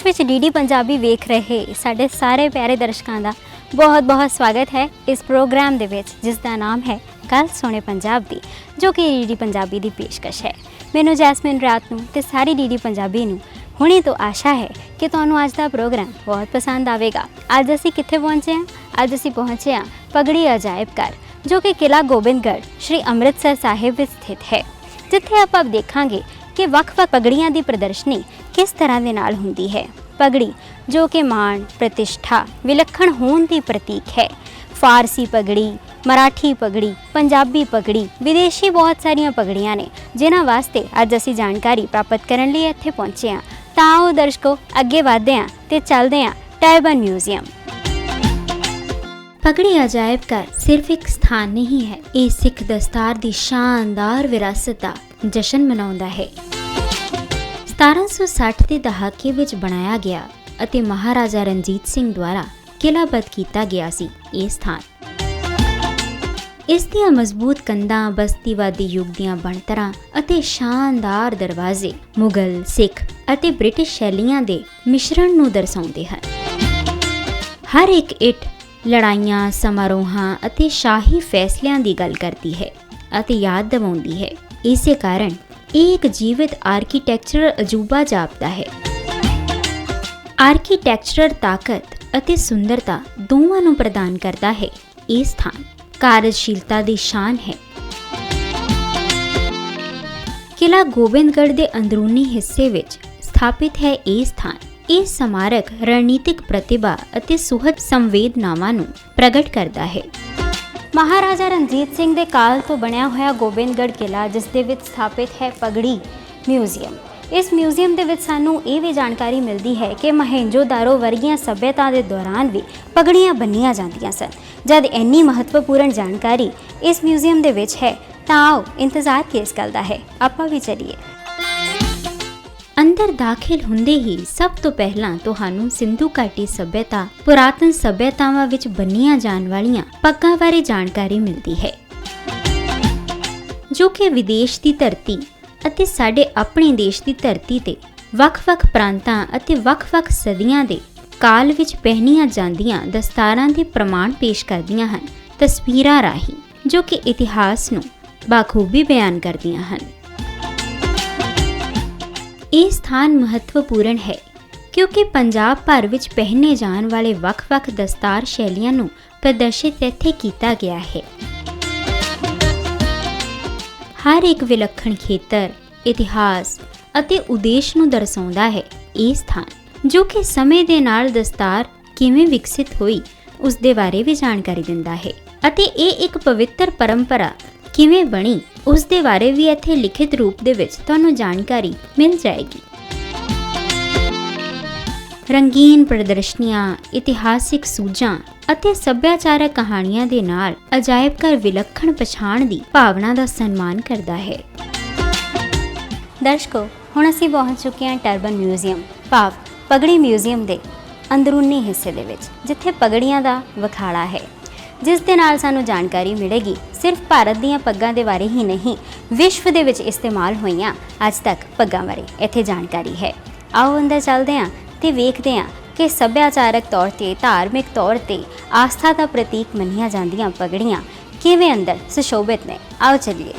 ਦੇਸ਼ ਵਿਦੇਸ਼ ਵਿੱਚ ਡੀਡੀ ਪੰਜਾਬੀ ਵੇਖ ਰਹੇ ਸਾਡੇ ਸਾਰੇ ਪਿਆਰੇ ਦਰਸ਼ਕਾਂ ਦਾ ਬਹੁਤ-ਬਹੁਤ ਸਵਾਗਤ ਹੈ ਇਸ ਪ੍ਰੋਗਰਾਮ ਦੇ ਵਿੱਚ, ਜਿਸ ਦਾ ਨਾਮ ਹੈ ਗੱਲ ਸੁਣੇ ਪੰਜਾਬ ਦੀ, ਜੋ ਕਿ ਡੀਡੀ ਪੰਜਾਬੀ ਦੀ ਪੇਸ਼ਕਸ਼ ਹੈ। ਮੈਨੂੰ ਜੈਸਮਿਨ ਰਾਤ ਨੂੰ ਤੇ ਸਾਰੀ ਡੀਡੀ ਪੰਜਾਬੀ ਨੂੰ ਹੁਣੇ ਤੋਂ ਆਸ਼ਾ ਹੈ ਕਿ ਤੁਹਾਨੂੰ ਅੱਜ ਦਾ ਪ੍ਰੋਗਰਾਮ ਬਹੁਤ ਪਸੰਦ ਆਵੇਗਾ। ਅੱਜ ਅਸੀਂ ਕਿੱਥੇ ਪਹੁੰਚੇ ਹਾਂ? ਅੱਜ ਅਸੀਂ ਪਹੁੰਚੇ ਹਾਂ ਪਗੜੀ ਅਜਾਇਬ ਘਰ, ਜੋ ਕਿ ਕਿਲਾ ਗੋਬਿੰਦਗੜ੍ਹ, ਸ਼੍ਰੀ ਅੰਮ੍ਰਿਤਸਰ ਸਾਹਿਬ ਵਿੱਚ ਸਥਿਤ ਹੈ। ਜਿੱਥੇ ਆਪਾਂ ਦੇਖਾਂਗੇ ਕਿ ਵੱਖ-ਵੱਖ ਪਗੜੀਆਂ ਦੀ ਪ੍ਰਦਰਸ਼ਨੀ ਕਿਸ ਤਰ੍ਹਾਂ ਦੇ ਨਾਲ ਹੁੰਦੀ ਹੈ। ਪਗੜੀ, ਜੋ ਕਿ ਮਾਣ, ਪ੍ਰਤਿਸ਼ਠਾ, ਵਿਲੱਖਣ ਹੋਣ ਦੀ ਪ੍ਰਤੀਕ ਹੈ। ਫਾਰਸੀ ਪਗੜੀ, ਮਰਾਠੀ ਪਗੜੀ, ਪੰਜਾਬੀ ਪਗੜੀ, ਵਿਦੇਸ਼ੀ ਬਹੁਤ ਸਾਰੀਆਂ ਪਗੜੀਆਂ ਨੇ, ਜਿਨ੍ਹਾਂ ਵਾਸਤੇ ਅੱਜ ਅਸੀਂ ਜਾਣਕਾਰੀ ਪ੍ਰਾਪਤ ਕਰਨ ਲਈ ਇੱਥੇ ਪਹੁੰਚੇ ਹਾਂ। ਤਾਂ ਆਓ ਦਰਸ਼ਕੋ, ਅੱਗੇ ਵਧਦੇ ਹਾਂ ਤੇ ਚੱਲਦੇ ਹਾਂ ਟਰਬਨ ਮਿਊਜ਼ੀਅਮ। ਪਗੜੀ ਅਜਾਇਬ ਘਰ ਸਿਰਫ ਇੱਕ ਸਥਾਨ ਨਹੀਂ ਹੈ, ਇਹ ਸਿੱਖ ਦਸਤਾਰ ਦੀ ਸ਼ਾਨਦਾਰ ਵਿਰਾਸਤ ਦਾ ਜਸ਼ਨ ਮਨਾਉਂਦਾ ਹੈ। 1760 ਦੇ ਦਹਾਕੇ ਵਿੱਚ ਬਣਾਇਆ ਗਿਆ ਅਤੇ ਮਹਾਰਾਜਾ ਰਣਜੀਤ ਸਿੰਘ ਦੁਆਰਾ ਕਿਲਾਬੱਧ ਕੀਤਾ ਗਿਆ ਸੀ ਇਹ ਸਥਾਨ। ਇਸ ਦੀਆਂ ਮਜ਼ਬੂਤ ਕੰਧਾਂ, ਬਸਤੀਵਾਦੀ ਯੁੱਗ ਦੀਆਂ ਬਣਤਰਾਂ ਅਤੇ ਸ਼ਾਨਦਾਰ ਦਰਵਾਜ਼ੇ ਮੁਗਲ, ਸਿੱਖ ਅਤੇ ਬ੍ਰਿਟਿਸ਼ ਸ਼ੈਲੀਆਂ ਦੇ ਮਿਸ਼ਰਣ ਨੂੰ ਦਰਸਾਉਂਦੇ ਹਨ। ਹਰ ਇੱਕ ਇੱਟ ਲੜਾਈਆਂ, ਸਮਾਰੋਹਾਂ ਅਤੇ ਸ਼ਾਹੀ ਫੈਸਲਿਆਂ ਦੀ ਗੱਲ ਕਰਦੀ ਹੈ ਅਤੇ ਯਾਦ ਦਿਵਾਉਂਦੀ ਹੈ। ਇਸੇ ਕਾਰਨ ਇਹ ਇੱਕ ਜੀਵਿਤ ਆਰਕੀਟੈਕਚਰਲ ਅਜੂਬਾ ਜਾਪਦਾ ਹੈ ਆਰਕੀਟੈਕਚਰਲ ਤਾਕਤ ਅਤੇ ਸੁੰਦਰਤਾ ਦੋਵਾਂ ਨੂੰ ਪ੍ਰਦਾਨ ਕਰਦਾ ਹੈ ਇਹ ਸਥਾਨ ਕਾਰਜਸ਼ੀਲਤਾ ਦੀ ਸ਼ਾਨ ਹੈ ਕਿਲਾ ਗੋਬਿੰਦਗੜ੍ਹ ਦੇ ਅੰਦਰੂਨੀ ਹਿੱਸੇ ਵਿੱਚ ਸਥਾਪਿਤ ਹੈ ਇਹ ਸਥਾਨ ਇਹ ਸਮਾਰਕ ਰਣਨੀਤਿਕ ਪ੍ਰਤਿਭਾ ਅਤੇ ਸੁਹਜ ਸੰਵੇਦਨਾਵਾਂ ਨੂੰ ਪ੍ਰਗਟ ਕਰਦਾ ਹੈ ਮਹਾਰਾਜਾ ਰਣਜੀਤ ਸਿੰਘ ਦੇ ਕਾਲ ਤੋਂ ਬਣਿਆ ਹੋਇਆ ਗੋਬਿੰਦਗੜ੍ਹ ਕਿਲਾ ਜਿਸ ਦੇ ਵਿੱਚ ਸਥਾਪਿਤ ਹੈ ਪਗੜੀ ਮਿਊਜ਼ੀਅਮ। ਇਸ ਮਿਊਜ਼ੀਅਮ ਦੇ ਵਿੱਚ ਸਾਨੂੰ ਇਹ ਵੀ ਜਾਣਕਾਰੀ ਮਿਲਦੀ ਹੈ ਕਿ ਮਹੇਂਜੋ-ਦਾਰੋ ਵਰਗੀਆਂ ਸਭਿਅਤਾ ਦੇ ਦੌਰਾਨ ਵੀ ਪਗੜੀਆਂ ਬੰਨੀਆਂ ਜਾਂਦੀਆਂ ਸਨ। ਜਦ ਇੰਨੀ ਮਹੱਤਵਪੂਰਨ ਜਾਣਕਾਰੀ ਇਸ ਮਿਊਜ਼ੀਅਮ ਦੇ ਵਿੱਚ ਹੈ, ਤਾਂ ਆਓ ਇੰਤਜ਼ਾਰ ਕਿਸ ਗੱਲ ਦਾ ਹੈ। ਆਪਾਂ ਵੀ ਚੱਲੀਏ। ਅੰਦਰ ਦਾਖਲ ਹੁੰਦੇ ਹੀ ਸਭ ਤੋਂ ਪਹਿਲਾਂ ਤੁਹਾਨੂੰ ਸਿੰਧੂ ਘਾਟੀ ਸਭਿਅਤਾ, ਪੁਰਾਤਨ ਸਭਿਅਤਾਵਾਂ ਵਿੱਚ ਬੰਨੀਆਂ ਜਾਣ ਵਾਲੀਆਂ ਪੱਗਾਂ ਬਾਰੇ ਜਾਣਕਾਰੀ ਮਿਲਦੀ ਹੈ, ਜੋ ਕਿ ਵਿਦੇਸ਼ ਦੀ ਧਰਤੀ ਅਤੇ ਸਾਡੇ ਆਪਣੇ ਦੇਸ਼ ਦੀ ਧਰਤੀ ਤੇ ਵੱਖ-ਵੱਖ ਪ੍ਰਾਂਤਾਂ ਅਤੇ ਵੱਖ-ਵੱਖ ਸਦੀਆਂ ਦੇ ਕਾਲ ਵਿੱਚ ਪਹਿਨੀਆਂ ਜਾਂਦੀਆਂ ਦਸਤਾਰਾਂ ਦੇ ਪ੍ਰਮਾਣ ਪੇਸ਼ ਕਰਦੀਆਂ ਹਨ ਤਸਵੀਰਾਂ ਰਾਹੀਂ, ਜੋ ਕਿ ਇਤਿਹਾਸ ਨੂੰ ਬਾਖੂਬੀ ਬਿਆਨ ਕਰਦੀਆਂ ਹਨ। ਇਹ ਸਥਾਨ ਮਹੱਤਵਪੂਰਨ ਹੈ ਕਿਉਂਕਿ ਪੰਜਾਬ ਭਰ ਵਿੱਚ ਪਹਿਨੇ ਜਾਣ ਵਾਲੇ ਵੱਖ-ਵੱਖ ਦਸਤਾਰ ਸ਼ੈਲੀਆਂ ਨੂੰ ਪ੍ਰਦਰਸ਼ਿਤ ਇੱਥੇ ਕੀਤਾ ਗਿਆ ਹੈ। ਹਰ ਇੱਕ ਵਿਲੱਖਣ ਖੇਤਰ, ਇਤਿਹਾਸ ਅਤੇ ਉਦੇਸ਼ ਨੂੰ ਦਰਸਾਉਂਦਾ ਹੈ ਇਹ ਸਥਾਨ, ਜੋ ਕਿ ਸਮੇਂ ਦੇ ਨਾਲ ਦਸਤਾਰ ਕਿਵੇਂ ਵਿਕਸਿਤ ਹੋਈ ਉਸ ਦੇ ਬਾਰੇ ਵੀ ਜਾਣਕਾਰੀ ਦਿੰਦਾ ਹੈ ਅਤੇ ਇਹ ਇੱਕ ਪਵਿੱਤਰ ਪਰੰਪਰਾ ਕਿਵੇਂ ਬਣੀ ਉਸ ਦੇ ਬਾਰੇ ਵੀ ਇੱਥੇ ਲਿਖਿਤ ਰੂਪ ਦੇ ਵਿੱਚ ਤੁਹਾਨੂੰ ਜਾਣਕਾਰੀ ਮਿਲ ਜਾਏਗੀ। ਰੰਗੀਨ ਪ੍ਰਦਰਸ਼ਨੀਆਂ, ਇਤਿਹਾਸਿਕ ਸੂਝਾਂ ਅਤੇ ਸੱਭਿਆਚਾਰਕ ਕਹਾਣੀਆਂ ਦੇ ਨਾਲ ਅਜਾਇਬ ਘਰ ਵਿਲੱਖਣ ਪਛਾਣ ਦੀ ਭਾਵਨਾ ਦਾ ਸਨਮਾਨ ਕਰਦਾ ਹੈ। ਦਰਸ਼ਕੋ, ਹੁਣ ਅਸੀਂ ਪਹੁੰਚ ਚੁੱਕੇ ਹਾਂ ਟਰਬਨ ਮਿਊਜ਼ੀਅਮ, ਭਾਵ ਪਗੜੀ ਮਿਊਜ਼ੀਅਮ ਦੇ ਅੰਦਰੂਨੀ ਹਿੱਸੇ ਦੇ ਵਿੱਚ, ਜਿੱਥੇ ਪਗੜੀਆਂ ਦਾ ਵਿਖਾੜਾ ਹੈ। ਜਿਸ ਦੇ ਨਾਲ ਸਾਨੂੰ ਜਾਣਕਾਰੀ ਮਿਲੇਗੀ। ਸਿਰਫ ਭਾਰਤ ਦੀਆਂ ਪੱਗਾਂ ਦੇ ਬਾਰੇ ਹੀ ਨਹੀਂ, ਵਿਸ਼ਵ ਦੇ ਵਿੱਚ ਇਸਤੇਮਾਲ ਹੋਈਆਂ ਅੱਜ ਤੱਕ ਪੱਗਾਂ ਬਾਰੇ। ਇੱਥੇ ਜਾਣਕਾਰੀ ਹੈ। ਆਓ ਅੰਦਰ ਚੱਲਦੇ ਹਾਂ ਤੇ ਵੇਖਦੇ ਹਾਂ ਕਿ ਸੱਭਿਆਚਾਰਕ ਤੌਰ ਤੇ, ਧਾਰਮਿਕ ਤੌਰ ਤੇ ਆਸਥਾ ਦਾ ਪ੍ਰਤੀਕ ਮੰਨੀਆਂ ਜਾਂਦੀਆਂ ਪਗੜੀਆਂ ਕਿਵੇਂ ਅੰਦਰ ਸੁਸ਼ੋਭਿਤ ਨੇ। ਆਓ ਚੱਲੀਏ।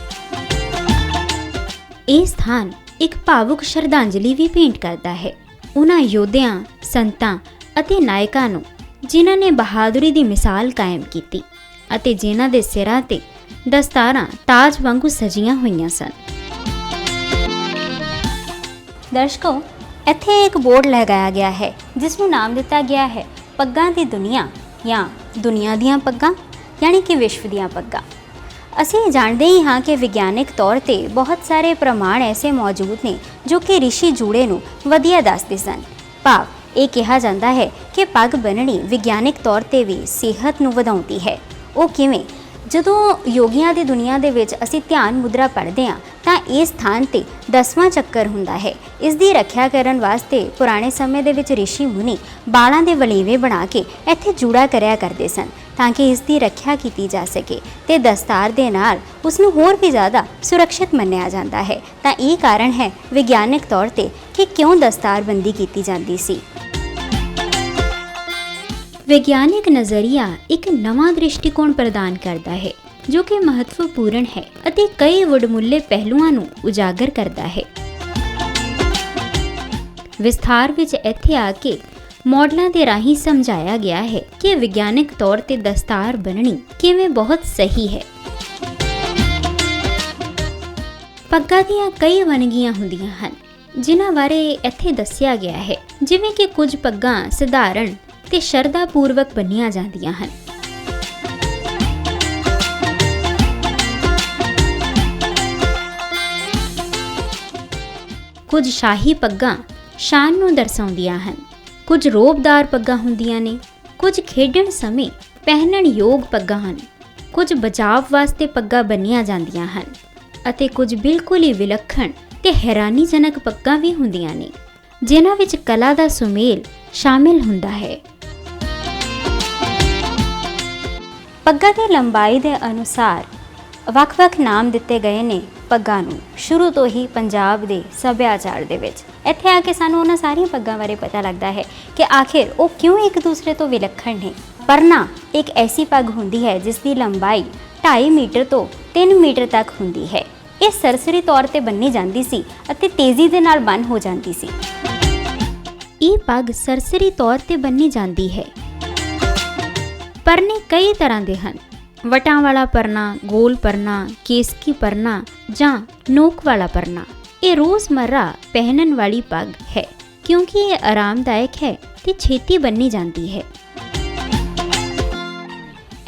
ਇਹ ਸਥਾਨ ਇੱਕ ਭਾਵੁਕ ਸ਼ਰਧਾਂਜਲੀ ਵੀ ਭੇਂਟ ਕਰਦਾ ਹੈ। ਉਹਨਾਂ ਯੋਧਿਆਂ, ਸੰਤਾਂ ਅਤੇ ਨਾਇਕਾਂ ਨੂੰ ਜਿਨ੍ਹਾਂ ਨੇ ਬਹਾਦਰੀ ਦੀ ਮਿਸਾਲ ਕਾਇਮ ਕੀਤੀ ਅਤੇ ਜਿਨ੍ਹਾਂ ਦੇ ਸਿਰਾਂ ਤੇ ਦਸਤਾਰਾਂ ਤਾਜ ਵਾਂਗੂ ਸਜੀਆਂ ਹੋਈਆਂ ਸਨ। ਦਰਸ਼ਕੋ, ਇੱਥੇ ਇੱਕ ਬੋਰਡ ਲਗਾਇਆ ਗਿਆ ਹੈ, ਜਿਸ ਨੂੰ ਨਾਮ ਦਿੱਤਾ ਗਿਆ ਹੈ ਪੱਗਾਂ ਦੀ ਦੁਨੀਆ ਜਾਂ ਦੁਨੀਆ ਦੀਆਂ ਪੱਗਾਂ, ਯਾਨੀ ਕਿ ਵਿਸ਼ਵ ਦੀਆਂ ਪੱਗਾਂ। ਅਸੀਂ ਜਾਣਦੇ ਹੀ ਹਾਂ ਕਿ ਵਿਗਿਆਨਿਕ ਤੌਰ ਤੇ ਬਹੁਤ ਸਾਰੇ ਪ੍ਰਮਾਣ ਐਸੇ ਮੌਜੂਦ ਨੇ ਜੋ ਕਿ ਰਿਸ਼ੀ ਜੂੜੇ ਨੂੰ ਵਧੀਆ ਦੱਸਦੇ ਸਨ। ਭਾਵ ਇਹ ਕਿਹਾ ਜਾਂਦਾ ਹੈ ਕਿ ਪੱਗ ਬੰਨਣੀ ਵਿਗਿਆਨਿਕ ਤੌਰ ਤੇ ਵੀ ਸਿਹਤ ਨੂੰ ਵਧਾਉਂਦੀ ਹੈ। ਉਹ ਕਿਵੇਂ? ਜਦੋਂ ਯੋਗੀਆਂ ਦੀ ਦੁਨੀਆ ਦੇ ਵਿੱਚ ਅਸੀਂ ਧਿਆਨ ਮੁਦਰਾ ਪੜ੍ਹਦੇ ਹਾਂ ਤਾਂ ਇਸ ਸਥਾਨ ਤੇ ਦਸਵਾਂ ਚੱਕਰ ਹੁੰਦਾ ਹੈ। ਇਸ ਦੀ ਰੱਖਿਆ ਕਰਨ ਵਾਸਤੇ ਪੁਰਾਣੇ ਸਮੇਂ ਦੇ ਵਿੱਚ ઋષਿ ਮੁਨੀ ਬਾਲਾਂ ਦੇ ਵਲੇਵੇ ਬਣਾ ਕੇ ਇੱਥੇ ਜੂੜਾ ਕਰਿਆ ਕਰਦੇ ਸਨ ਤਾਂ ਕਿ ਇਸ ਦੀ ਰੱਖਿਆ ਕੀਤੀ ਜਾ ਸਕੇ ਤੇ ਦਸਤਾਰ ਦੇ ਨਾਲ ਉਸ ਨੂੰ ਹੋਰ ਵੀ ਜ਼ਿਆਦਾ ਸੁਰੱਖਿਅਤ ਮੰਨਿਆ ਜਾਂਦਾ ਹੈ। ਤਾਂ ਇਹ ਕਾਰਨ ਹੈ ਵਿਗਿਆਨਕ ਤੌਰ ਤੇ ਕਿ ਕਿਉਂ ਦਸਤਾਰਬੰਦੀ ਕੀਤੀ ਜਾਂਦੀ ਸੀ। ਵਿਗਿਆਨਕ ਨਜ਼ਰੀਆ ਇੱਕ ਨਵਾਂ ਦ੍ਰਿਸ਼ਟੀਕੋਣ ਪ੍ਰਦਾਨ ਕਰਦਾ ਹੈ। ਜੋ ਕਿ ਮਹੱਤਵਪੂਰਨ ਹੈ ਅਤੇ ਕਈ ਵਡਮੁੱਲੇ ਪਹਿਲੂਆਂ ਨੂੰ ਉਜਾਗਰ ਕਰਦਾ ਹੈ। ਵਿਸਥਾਰ ਵਿੱਚ ਇੱਥੇ ਆ ਕੇ ਮਾਡਲਾਂ ਦੇ ਰਾਹੀਂ ਸਮਝਾਇਆ ਗਿਆ ਹੈ ਕਿ ਵਿਗਿਆਨਿਕ ਤੌਰ ਤੇ ਦਸਤਾਰ ਬਣਨੀ ਕਿਵੇਂ ਬਹੁਤ ਸਹੀ ਹੈ। ਪੱਗਾਂ ਦੀਆਂ ਕਈ ਵੰਨਗੀਆਂ ਹੁੰਦੀਆਂ ਹਨ, ਜਿਨ੍ਹਾਂ ਬਾਰੇ ਇੱਥੇ ਦੱਸਿਆ ਗਿਆ ਹੈ, ਜਿਵੇਂ ਕਿ ਕੁਝ ਪੱਗਾਂ ਸਧਾਰਨ ਤੇ ਸ਼ਰਧਾ ਪੂਰਵਕ ਬੰਨੀਆਂ ਜਾਂਦੀਆਂ ਹਨ। ਕੁਝ ਸ਼ਾਹੀ ਪੱਗਾਂ ਸ਼ਾਨ ਨੂੰ ਦਰਸਾਉਂਦੀਆਂ ਹਨ। ਕੁਝ ਰੋਬਦਾਰ ਪੱਗਾਂ ਹੁੰਦੀਆਂ ਨੇ, ਕੁਝ ਖੇਡਣ ਸਮੇਂ ਪਹਿਨਣ ਯੋਗ ਪੱਗਾਂ ਹਨ। ਕੁਝ ਬਚਾਵ ਵਾਸਤੇ ਪੱਗਾਂ ਬੰਨੀਆਂ ਜਾਂਦੀਆਂ ਹਨ ਅਤੇ ਕੁਝ ਬਿਲਕੁਲ ਹੀ ਵਿਲੱਖਣ ਤੇ ਹੈਰਾਨੀਜਨਕ ਪੱਗਾਂ ਵੀ ਹੁੰਦੀਆਂ ਨੇ, ਜਿਨ੍ਹਾਂ ਵਿੱਚ ਕਲਾ ਦਾ ਸੁਮੇਲ ਸ਼ਾਮਿਲ ਹੁੰਦਾ ਹੈ। ਪੱਗਾਂ ਦੀ ਲੰਬਾਈ ਦੇ ਅਨੁਸਾਰ ਵੱਖ-ਵੱਖ ਨਾਮ ਦਿੱਤੇ ਗਏ ਨੇ। ਪੱਗਾਂ ਨੂੰ। ਸ਼ੁਰੂ ਤੋਂ ਹੀ ਪੰਜਾਬ ਦੇ ਸੱਭਿਆਚਾਰ ਦੇ ਵਿੱਚ। ਇੱਥੇ ਆ ਕੇ ਸਾਨੂੰ ਉਹਨਾਂ ਸਾਰੀਆਂ ਪੱਗਾਂ ਬਾਰੇ ਪਤਾ ਲੱਗਦਾ ਹੈ ਕਿ ਆਖਿਰ ਉਹ ਕਿਉਂ ਇੱਕ ਦੂਸਰੇ ਤੋਂ ਵਿਲੱਖਣ ਨੇ। ਪਰਨਾ ਇੱਕ ਐਸੀ ਪੱਗ ਹੁੰਦੀ ਹੈ ਜਿਸ ਦੀ ਲੰਬਾਈ 2.5 ਮੀਟਰ ਤੋਂ 3 ਮੀਟਰ ਤੱਕ ਹੁੰਦੀ ਹੈ। ਇਹ ਸਰਸਰੀ ਤੌਰ ਤੇ ਬੰਨੀ ਜਾਂਦੀ ਸੀ ਅਤੇ ਤੇਜ਼ੀ ਦੇ ਨਾਲ ਬੰਨ ਹੋ ਜਾਂਦੀ ਸੀ। ਇਹ ਪੱਗ ਸਰਸਰੀ ਤੌਰ ਤੇ ਬੰਨੀ ਜਾਂਦੀ ਹੈ। ਪਰਨੇ ਕਈ ਤਰ੍ਹਾਂ ਦੇ ਹਨ। ਵਟਾਂ ਵਾਲਾ ਪਰਨਾ, ਗੋਲ ਪਰਨਾ, ਕੇਸਕੀ ਪਰਨਾ ਜਾਂ ਨੋਕ ਵਾਲਾ ਪਰਨਾ। ਇਹ ਰੋਜ਼ਮਰਰਾ ਪਹਿਨਣ ਵਾਲੀ ਪੱਗ ਹੈ, ਕਿਉਂਕਿ ਇਹ ਆਰਾਮਦਾਇਕ ਹੈ ਤੇ ਛੇਤੀ ਬੰਨੀ ਜਾਂਦੀ ਹੈ।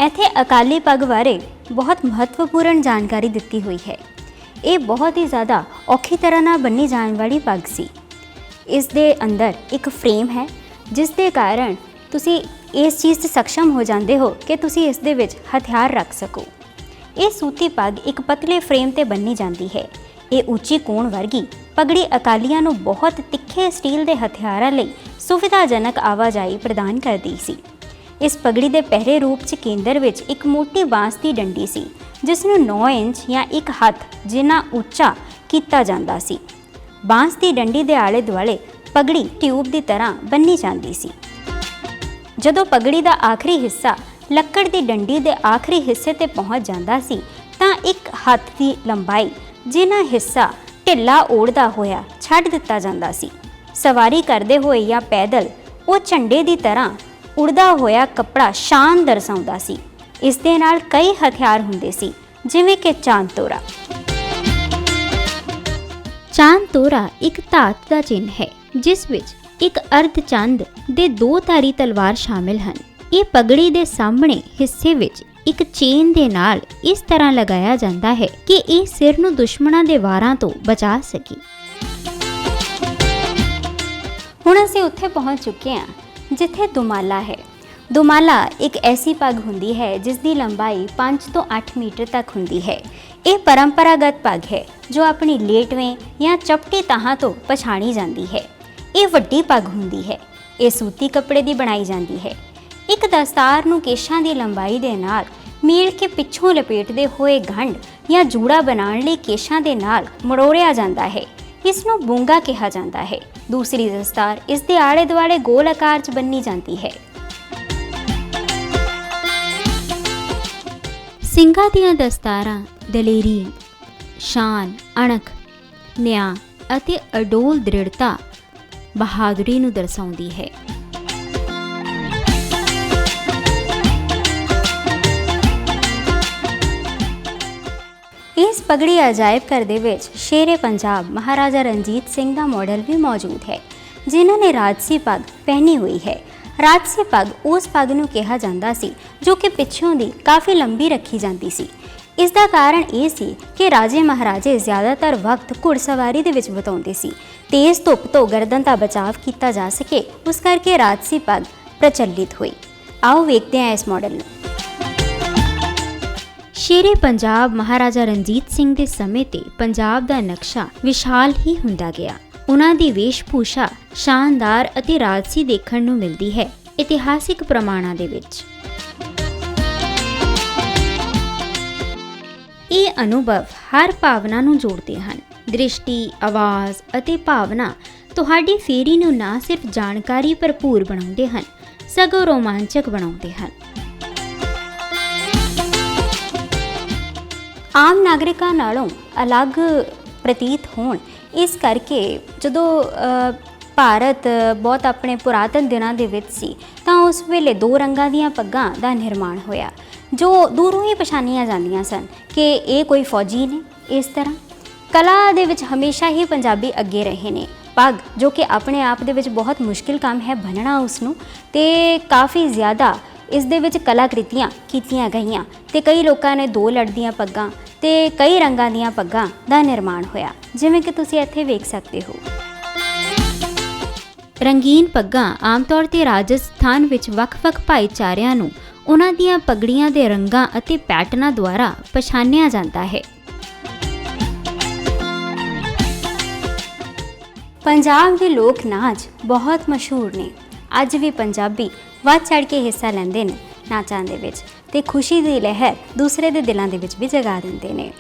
ਇੱਥੇ ਅਕਾਲੀ ਪੱਗ ਬਾਰੇ ਬਹੁਤ ਮਹੱਤਵਪੂਰਨ ਜਾਣਕਾਰੀ ਦਿੱਤੀ ਹੋਈ ਹੈ। ਇਹ ਬਹੁਤ ਹੀ ਜ਼ਿਆਦਾ ਔਖੀ ਤਰ੍ਹਾਂ ਨਾਲ ਬੰਨੀ ਜਾਣ ਵਾਲੀ ਪੱਗ ਸੀ। ਇਸ ਦੇ ਅੰਦਰ ਇੱਕ ਫਰੇਮ ਹੈ, ਜਿਸ ਦੇ ਕਾਰਨ ਤੁਸੀਂ ਇਸ ਚੀਜ਼ 'ਚ ਸક્ષਮ ਹੋ ਜਾਂਦੇ ਹੋ ਕਿ ਤੁਸੀਂ ਇਸ ਦੇ ਵਿੱਚ ਹਥਿਆਰ ਰੱਖ ਸਕੋ। ਇਹ ਸੂਤੀ ਪੱਗ ਇੱਕ ਪਤਲੇ ਫਰੇਮ ਤੇ ਬੰਨੀ ਜਾਂਦੀ ਹੈ। ਇਹ ਉੱਚੀ ਕੋਣ ਵਰਗੀ, ਪਗੜੀ ਅਕਾਲੀਆਂ ਨੂੰ ਬਹੁਤ ਤਿੱਖੇ ਸਟੀਲ ਦੇ ਹਥਿਆਰਾਂ ਲਈ ਸੁਵਿਧਾਜਨਕ ਆਵਾਜਾਈ ਪ੍ਰਦਾਨ ਕਰਦੀ ਸੀ। ਇਸ ਪਗੜੀ ਦੇ ਪਹਿਰੇ ਰੂਪ 'ਚ ਕੇਂਦਰ ਵਿੱਚ ਇੱਕ ਮੋਟੀ ਬਾਂਸ ਦੀ ਡੰਡੀ ਸੀ ਜਿਸ ਨੂੰ 9 ਇੰਚ ਜਾਂ ਇੱਕ ਹੱਥ ਜਿੰਨਾ ਉੱਚਾ ਕੀਤਾ ਜਾਂਦਾ ਸੀ। ਬਾਂਸ ਦੀ ਡੰਡੀ ਦੇ ਆਲੇ ਦੁਆਲੇ ਪਗੜੀ ਟਿਊਬ ਦੀ ਤਰ੍ਹਾਂ ਬੰਨੀ ਜਾਂਦੀ ਸੀ। ਜਦੋਂ ਪਗੜੀ ਦਾ ਆਖਰੀ ਹਿੱਸਾ ਲੱਕੜ ਦੀ ਡੰਡੀ ਦੇ ਆਖਰੀ ਹਿੱਸੇ ਤੇ ਪਹੁੰਚ ਜਾਂਦਾ ਸੀ, ਤਾਂ ਇੱਕ ਹੱਥ ਦੀ ਲੰਬਾਈ, ਜਿੰਨਾ ਹਿੱਸਾ ਢਿੱਲਾ ਓੜਦਾ ਹੋਇਆ ਛੱਡ ਦਿੱਤਾ ਜਾਂਦਾ ਸੀ। ਸਵਾਰੀ ਕਰਦੇ ਹੋਏ ਜਾਂ ਪੈਦਲ, ਉਹ ਝੰਡੇ ਦੀ ਤਰ੍ਹਾਂ ਉੜਦਾ ਹੋਇਆ ਕੱਪੜਾ ਸ਼ਾਨ ਦਰਸਾਉਂਦਾ ਸੀ। ਇਸ ਦੇ ਨਾਲ ਕਈ ਹਥਿਆਰ ਹੁੰਦੇ ਸੀ, ਜਿਵੇਂ ਕਿ ਚਾਂਦ ਤੋਰਾ। ਇੱਕ ਧਾਤ ਦਾ ਚਿੰਨ੍ਹ ਹੈ, ਜਿਸ ਵਿੱਚ ਇੱਕ ਅਰਧ ਚੰਦ ਦੇ ਦੋ ਧਾਰੀ ਤਲਵਾਰ ਸ਼ਾਮਿਲ ਹਨ। ਇਹ ਪਗੜੀ ਦੇ ਸਾਹਮਣੇ ਹਿੱਸੇ ਵਿੱਚ ਇੱਕ ਚੇਨ ਦੇ ਨਾਲ ਇਸ ਤਰ੍ਹਾਂ ਲਗਾਇਆ ਜਾਂਦਾ ਹੈ ਕਿ ਇਹ ਸਿਰ ਨੂੰ ਦੁਸ਼ਮਣਾਂ ਦੇ ਵਾਰਾਂ ਤੋਂ ਬਚਾ ਸਕੇ। ਹੁਣ ਅਸੀਂ ਉੱਥੇ ਪਹੁੰਚ ਚੁੱਕੇ ਹਾਂ, ਜਿੱਥੇ ਦੁਮਾਲਾ ਹੈ। ਦੁਮਾਲਾ ਇੱਕ ਐਸੀ ਪੱਗ ਹੁੰਦੀ ਹੈ ਜਿਸ ਦੀ ਲੰਬਾਈ 5 ਤੋਂ 8 ਮੀਟਰ ਤੱਕ ਹੁੰਦੀ ਹੈ। ਇਹ ਪਰੰਪਰਾਗਤ ਪੱਗ ਹੈ, ਜੋ ਆਪਣੀ ਲੇਟਵੇਂ ਜਾਂ ਚਪਟੀ ਤਾਹਾਂ ਤੋਂ ਪਛਾਣੀ ਜਾਂਦੀ ਹੈ। ਇਹ ਵੱਡੀ ਪੱਗ ਹੁੰਦੀ ਹੈ। ਇਹ ਸੂਤੀ ਕੱਪੜੇ ਦੀ ਬਣਾਈ ਜਾਂਦੀ ਹੈ। ਇੱਕ ਦਸਤਾਰ ਨੂੰ ਕੇਸ਼ਾਂ ਦੀ ਲੰਬਾਈ ਦੇ ਨਾਲ ਮੀਲ ਕੇ ਪਿੱਛੋਂ ਲਪੇਟਦੇ ਹੋਏ ਗੰਢ ਜਾਂ ਜੂੜਾ ਬਣਾਉਣ ਲਈ ਕੇਸ਼ਾਂ ਦੇ ਨਾਲ ਮੜੋੜਿਆ ਜਾਂਦਾ ਹੈ। ਇਸ ਨੂੰ ਬੂੰਗਾ ਕਿਹਾ ਜਾਂਦਾ ਹੈ। ਦੂਸਰੀ ਦਸਤਾਰ ਇਸ ਦੇ ਆਲੇ ਦੁਆਲੇ ਗੋਲ ਆਕਾਰ 'ਚ ਬੰਨੀ ਜਾਂਦੀ ਹੈ। ਸਿੰਘਾਂ ਦੀਆਂ ਦਸਤਾਰਾਂ ਦਲੇਰੀ, ਸ਼ਾਨ, ਅਣਖ, ਨਿਆਂ ਅਤੇ ਅਡੋਲ ਦ੍ਰਿੜਤਾ ਬਹਾਦਰੀ ਨੂੰ ਦਰਸਾਉਂਦੀ ਹੈ। ਇਸ ਪਗੜੀ ਅਜਾਇਬ ਘਰ ਦੇ ਵਿੱਚ ਸ਼ੇਰੇ ਪੰਜਾਬ ਮਹਾਰਾਜਾ ਰਣਜੀਤ ਸਿੰਘ ਦਾ ਮਾਡਲ ਵੀ ਮੌਜੂਦ ਹੈ, ਜਿਨ੍ਹਾਂ ਨੇ ਰਾਜਸੀ ਪੱਗ ਪਹਿਨੀ ਹੋਈ ਹੈ। ਰਾਜਸੀ ਪੱਗ ਉਸ ਪੱਗ ਨੂੰ ਕਿਹਾ ਜਾਂਦਾ ਸੀ, ਜੋ ਕਿ ਪਿੱਛੋਂ ਦੀ ਕਾਫੀ ਲੰਬੀ ਰੱਖੀ ਜਾਂਦੀ ਸੀ। ਇਸ ਦਾ ਕਾਰਨ ਇਹ ਸੀ ਕਿ ਰਾਜੇ ਮਹਾਰਾਜੇ ਜ਼ਿਆਦਾਤਰ ਵਕਤ ਘੁੜਸਵਾਰੀ ਦੇ ਵਿੱਚ ਬਿਤਾਉਂਦੇ ਸੀ। ਤੇਜ਼ ਧੁੱਪ ਤੋਂ ਗਰਦਨ ਦਾ ਬਚਾਅ ਕੀਤਾ ਜਾ ਸਕੇ, ਉਸ ਕਰਕੇ ਰਾਜਸੀ ਪੱਗ ਪ੍ਰਚਲਿਤ ਹੋਈ। ਆਓ ਵੇਖਦੇ ਹਾਂ ਇਸ ਮਾਡਲ ਨੂੰ। ਸ਼ੇਰੇ ਪੰਜਾਬ ਮਹਾਰਾਜਾ ਰਣਜੀਤ ਸਿੰਘ ਦੇ ਸਮੇਂ ਤੇ ਪੰਜਾਬ ਦਾ ਨਕਸ਼ਾ ਵਿਸ਼ਾਲ ਹੀ ਹੁੰਦਾ ਗਿਆ। ਉਹਨਾਂ ਦੀ ਵੇਸ਼ਭੂਸ਼ਾ ਸ਼ਾਨਦਾਰ ਅਤੇ ਰਾਜਸੀ ਦੇਖਣ ਨੂੰ ਮਿਲਦੀ ਹੈ ਇਤਿਹਾਸਿਕ ਪ੍ਰਮਾਣਾਂ ਦੇ ਵਿੱਚ। ਇਹ ਅਨੁਭਵ ਹਰ ਭਾਵਨਾ ਨੂੰ ਜੋੜਦੇ ਹਨ। ਦ੍ਰਿਸ਼ਟੀ, ਆਵਾਜ਼ ਅਤੇ ਭਾਵਨਾ ਤੁਹਾਡੀ ਫੇਰੀ ਨੂੰ ਨਾ ਸਿਰਫ ਜਾਣਕਾਰੀ ਭਰਪੂਰ ਬਣਾਉਂਦੇ ਹਨ, ਸਗੋਂ ਰੋਮਾਂਚਕ ਬਣਾਉਂਦੇ ਹਨ। ਆਮ ਨਾਗਰਿਕਾਂ ਨਾਲੋਂ ਅਲੱਗ ਪ੍ਰਤੀਤ ਹੋਣ। ਇਸ ਕਰਕੇ ਜਦੋਂ ਭਾਰਤ ਬਹੁਤ ਆਪਣੇ ਪੁਰਾਤਨ ਦਿਨਾਂ ਦੇ ਵਿੱਚ ਸੀ, ਤਾਂ ਉਸ ਵੇਲੇ ਦੋ ਰੰਗਾਂ ਦੀਆਂ ਪੱਗਾਂ ਦਾ ਨਿਰਮਾਣ ਹੋਇਆ, ਜੋ ਦੂਰੋਂ ਹੀ ਪਛਾਣੀਆਂ ਜਾਂਦੀਆਂ ਸਨ ਕਿ ਇਹ ਕੋਈ ਫੌਜੀ ਨੇ ਇਸ ਤਰ੍ਹਾਂ। ਕਲਾ ਦੇ ਵਿੱਚ ਹਮੇਸ਼ਾ ਹੀ ਪੰਜਾਬੀ ਅੱਗੇ ਰਹੇ ਨੇ। ਪੱਗ, ਜੋ ਕਿ ਆਪਣੇ ਆਪ ਦੇ ਵਿੱਚ ਬਹੁਤ ਮੁਸ਼ਕਿਲ ਕੰਮ ਹੈ ਬਣਨਾ ਉਸ ਨੂੰ ਤੇ ਕਾਫੀ ਜ਼ਿਆਦਾ ਇਸ ਦੇ ਵਿੱਚ ਕਲਾਕ੍ਰਿਤੀਆਂ ਕੀਤੀਆਂ ਗਈਆਂ ਤੇ ਕਈ ਲੋਕਾਂ ਨੇ ਦੋ ਲੜਦੀਆਂ ਪੱਗਾਂ ਤੇ ਕਈ ਰੰਗਾਂ ਦੀਆਂ ਪੱਗਾਂ ਦਾ ਨਿਰਮਾਣ ਹੋਇਆ। ਜਿਵੇਂ ਕਿ ਤੁਸੀਂ ਇੱਥੇ ਵੇਖ ਸਕਦੇ ਹੋ। ਰੰਗੀਨ ਪੱਗਾਂ ਆਮ ਤੌਰ ਤੇ ਰਾਜਸਥਾਨ ਵਿੱਚ ਵੱਖ-ਵੱਖ ਭਾਈਚਾਰਿਆਂ ਨੂੰ ਉਹਨਾਂ ਦੀਆਂ ਪਗੜੀਆਂ ਦੇ ਰੰਗਾਂ ਅਤੇ ਪੈਟਰਨਾਂ ਦੁਆਰਾ ਪਛਾਣਿਆ ਜਾਂਦਾ ਹੈ। ਪੰਜਾਬ ਦੇ ਲੋਕ ਨਾਚ ਬਹੁਤ ਮਸ਼ਹੂਰ ਨੇ। ਅੱਜ ਵੀ ਪੰਜਾਬੀ ਵੱਧ ਚੜ ਕੇ ਹਿੱਸਾ ਲੈਂਦੇ ਨੇ ਨਾਚਾਂ ਦੇ ਵਿੱਚ ਤੇ ਖੁਸ਼ੀ ਦੀ ਲਹਿਰ ਦੂਸਰੇ ਦੇ ਦਿਲਾਂ ਦੇ ਵਿੱਚ ਵੀ ਜਗਾ ਦਿੰਦੇ ਨੇ।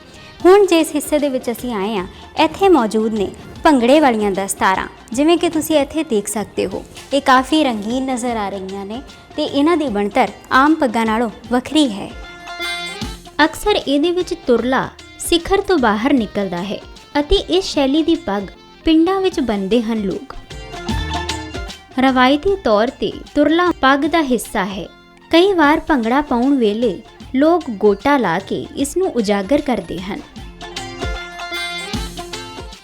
ਹੁਣ ਜਿਸ ਹਿੱਸੇ ਦੇ ਵਿੱਚ ਅਸੀਂ ਆਏ ਆ ਇੱਥੇ ਮੌਜੂਦ ਨੇ ਭੰਗੜੇ ਵਾਲੀਆਂ ਦਸਤਾਰਾਂ। ਜਿਵੇਂ ਕਿ ਤੁਸੀਂ ਇੱਥੇ ਦੇਖ ਸਕਦੇ ਹੋ, ਇਹ ਕਾਫੀ ਰੰਗੀਨ ਨਜ਼ਰ ਆ ਰਹੀਆਂ ਨੇ ਤੇ ਇਹਨਾਂ ਦੀ ਬਣਤਰ ਆਮ ਪੱਗਾਂ ਨਾਲੋਂ ਵੱਖਰੀ ਹੈ। ਅਕਸਰ ਇਹਦੇ ਵਿੱਚ ਤੁਰਲਾ ਸਿਖਰ ਤੋਂ ਬਾਹਰ ਨਿਕਲਦਾ ਹੈ ਅਤੇ ਇਸ ਸ਼ੈਲੀ ਦੀ ਪੱਗ ਪਿੰਡਾਂ ਵਿੱਚ ਬੰਦੇ ਹਨ ਲੋਕ। ਰਵਾਇਤੀ ਤੌਰ ਤੇ ਤੁਰਲਾ ਪੱਗ ਦਾ ਹਿੱਸਾ ਹੈ। ਕਈ ਵਾਰ ਭੰਗੜਾ ਪਾਉਣ ਵੇਲੇ ਲੋਕ ਗੋਟਾ ਲਾ ਕੇ ਇਸ ਨੂੰ ਉਜਾਗਰ ਕਰਦੇ ਹਨ।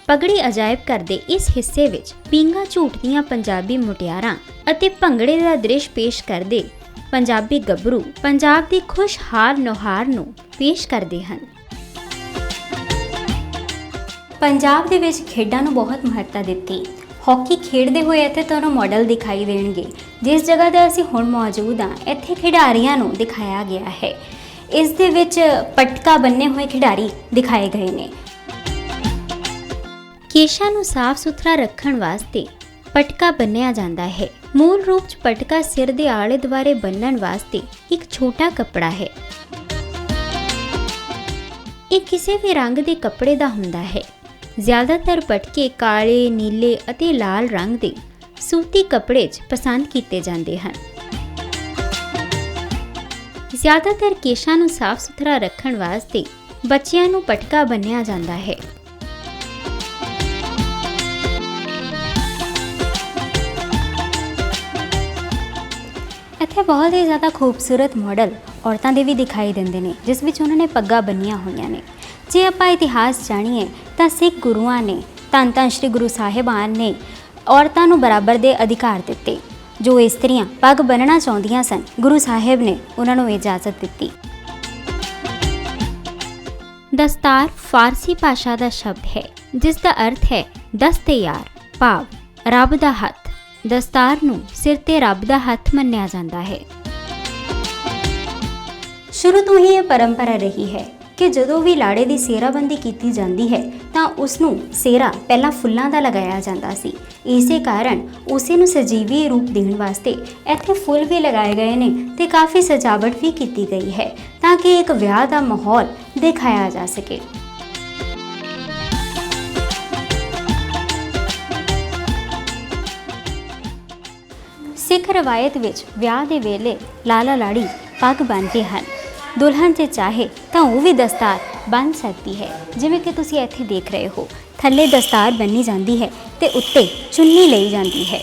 ਪਗੜੀ ਅਜਾਇਬ ਕਰਦੇ ਇਸ ਹਿੱਸੇ ਵਿੱਚ ਪੀਂਗਾ ਝੂਟਦੀਆਂ ਪੰਜਾਬੀ ਮੁਟਿਆਰਾਂ ਅਤੇ ਭੰਗੜੇ ਦਾ ਦ੍ਰਿਸ਼ ਪੇਸ਼ ਕਰਦੇ ਪੰਜਾਬੀ ਗੱਭਰੂ ਪੰਜਾਬ ਦੀ ਖੁਸ਼ਹਾਲ ਨੁਹਾਰ ਨੂੰ ਪੇਸ਼ ਕਰਦੇ ਹਨ। ਪੰਜਾਬ ਦੇ ਵਿੱਚ ਖੇਡਾਂ ਨੂੰ ਬਹੁਤ ਮਹੱਤਤਾ ਦਿੱਤੀ ਹਾਕੀ ਖੇਡਦੇ ਹੋਏ ਇੱਥੇ ਤੁਹਾਨੂੰ ਮਾਡਲ ਦਿਖਾਈ ਦੇਣਗੇ। ਜਿਸ ਜਗ੍ਹਾ ਤੇ ਅਸੀਂ ਹੁਣ ਮੌਜੂਦ ਹਾਂ, ਇੱਥੇ ਖਿਡਾਰੀਆਂ ਨੂੰ ਦਿਖਾਇਆ ਗਿਆ ਹੈ। ਇਸ ਦੇ ਵਿੱਚ ਪਟਕਾ ਬੰਨੇ ਹੋਏ ਖਿਡਾਰੀ ਦਿਖਾਏ ਗਏ ਨੇ। ਕੇਸ਼ਾਂ ਨੂੰ ਸਾਫ਼ ਸੁਥਰਾ ਰੱਖਣ ਵਾਸਤੇ ਪਟਕਾ ਬੰਨਿਆ ਜਾਂਦਾ ਹੈ। ਮੂਲ ਰੂਪ 'ਚ ਪਟਕਾ ਸਿਰ ਦੇ ਆਲੇ ਦੁਆਲੇ ਬੰਨਣ ਵਾਸਤੇ ਇੱਕ ਛੋਟਾ ਕੱਪੜਾ ਹੈ। ਇਹ ਕਿਸੇ ਵੀ ਰੰਗ ਦੇ ਕੱਪੜੇ ਦਾ ਹੁੰਦਾ ਹੈ। ਜ਼ਿਆਦਾਤਰ ਪਟਕੇ ਕਾਲੇ, ਨੀਲੇ ਅਤੇ ਲਾਲ ਰੰਗ ਦੇ ਸੂਤੀ ਕੱਪੜੇ 'ਚ ਪਸੰਦ ਕੀਤੇ ਜਾਂਦੇ ਹਨ। ਜ਼ਿਆਦਾਤਰ ਕੇਸ਼ਾਂ ਨੂੰ ਸਾਫ਼ ਸੁਥਰਾ ਰੱਖਣ ਵਾਸਤੇ ਬੱਚਿਆਂ ਨੂੰ ਪਟਕਾ ਬੰਨਿਆ ਜਾਂਦਾ ਹੈ। ਇੱਥੇ ਬਹੁਤ ਹੀ ਜ਼ਿਆਦਾ ਖੂਬਸੂਰਤ ਮਾਡਲ ਔਰਤਾਂ ਦੇ ਵੀ ਦਿਖਾਈ ਦਿੰਦੇ ਨੇ ਜਿਸ ਵਿੱਚ ਉਹਨਾਂ ਨੇ ਪੱਗਾਂ ਬੰਨੀਆਂ ਹੋਈਆਂ ਨੇ। ਜੇ ਆਪਾਂ ਇਤਿਹਾਸ ਜਾਣੀਏ ਤਾਂ ਸਿੱਖ ਗੁਰੂਆਂ ਨੇ ਧੰਨ ਧੰਨ ਸ਼੍ਰੀ ਗੁਰੂ ਸਾਹਿਬਾਨ ਨੇ ਔਰਤਾਂ ਨੂੰ ਬਰਾਬਰ ਦੇ ਅਧਿਕਾਰ ਦਿੱਤੇ ਜੋ ਇਸਤਰੀਆਂ ਪੱਗ ਬੰਨਣਾ ਚਾਹੁੰਦੀਆਂ ਸਨ ਗੁਰੂ ਸਾਹਿਬ ਨੇ ਉਹਨਾਂ ਨੂੰ ਇਜਾਜ਼ਤ ਦਿੱਤੀ ਦਸਤਾਰ ਫਾਰਸੀ ਭਾਸ਼ਾ ਦਾ ਸ਼ਬਦ ਹੈ ਜਿਸ ਦਾ ਅਰਥ ਹੈ ਦਸਤੇ ਯਾਰ ਭਾਵ ਰੱਬ ਦਾ ਹੱਥ ਦਸਤਾਰ ਨੂੰ ਸਿਰ ਤੇ ਰੱਬ ਦਾ ਹੱਥ ਮੰਨਿਆ ਜਾਂਦਾ ਹੈ ਸ਼ੁਰੂ ਤੋਂ ਹੀ ਇਹ ਪਰੰਪਰਾ ਰਹੀ ਹੈ ਕਿ ਜਦੋਂ ਵੀ ਲਾੜੇ ਦੀ ਸੇਰਾਬੰਦੀ ਕੀਤੀ ਜਾਂਦੀ ਹੈ, ਤਾਂ ਉਸ ਨੂੰ ਸੇਰਾ ਪਹਿਲਾਂ ਫੁੱਲਾਂ ਦਾ ਲਗਾਇਆ ਜਾਂਦਾ ਸੀ। ਇਸੇ ਕਾਰਨ ਉਸੇ ਨੂੰ ਸਜੀਵੀ ਰੂਪ ਦੇਣ ਵਾਸਤੇ ਇੱਥੇ ਫੁੱਲ ਵੀ ਲਗਾਏ ਗਏ ਨੇ ਤੇ ਕਾਫੀ ਸਜਾਵਟ ਵੀ ਕੀਤੀ ਗਈ ਹੈ, ਤਾਂ ਕਿ ਇੱਕ ਵਿਆਹ ਦਾ ਮਾਹੌਲ ਦਿਖਾਇਆ ਜਾ ਸਕੇ। ਸਿੱਖ ਰਵਾਇਤ ਵਿੱਚ ਵਿਆਹ ਦੇ ਵੇਲੇ ਲਾਲਾ ਲਾੜੀ ਪੱਗ ਬੰਨ੍ਹਦੇ ਹਨ। ਦੁਲਹਨ ਜੇ ਚਾਹੇ ਤਾਂ ਉਹ ਵੀ ਦਸਤਾਰ ਬੰਨ ਸਕਦੀ ਹੈ। ਜਿਵੇਂ ਕਿ ਤੁਸੀਂ ਇੱਥੇ ਦੇਖ ਰਹੇ ਹੋ, ਥੱਲੇ ਦਸਤਾਰ ਬੰਨੀ ਜਾਂਦੀ ਹੈ ਤੇ ਉੱਤੇ ਚੁੰਨੀ ਲਈ ਜਾਂਦੀ ਹੈ।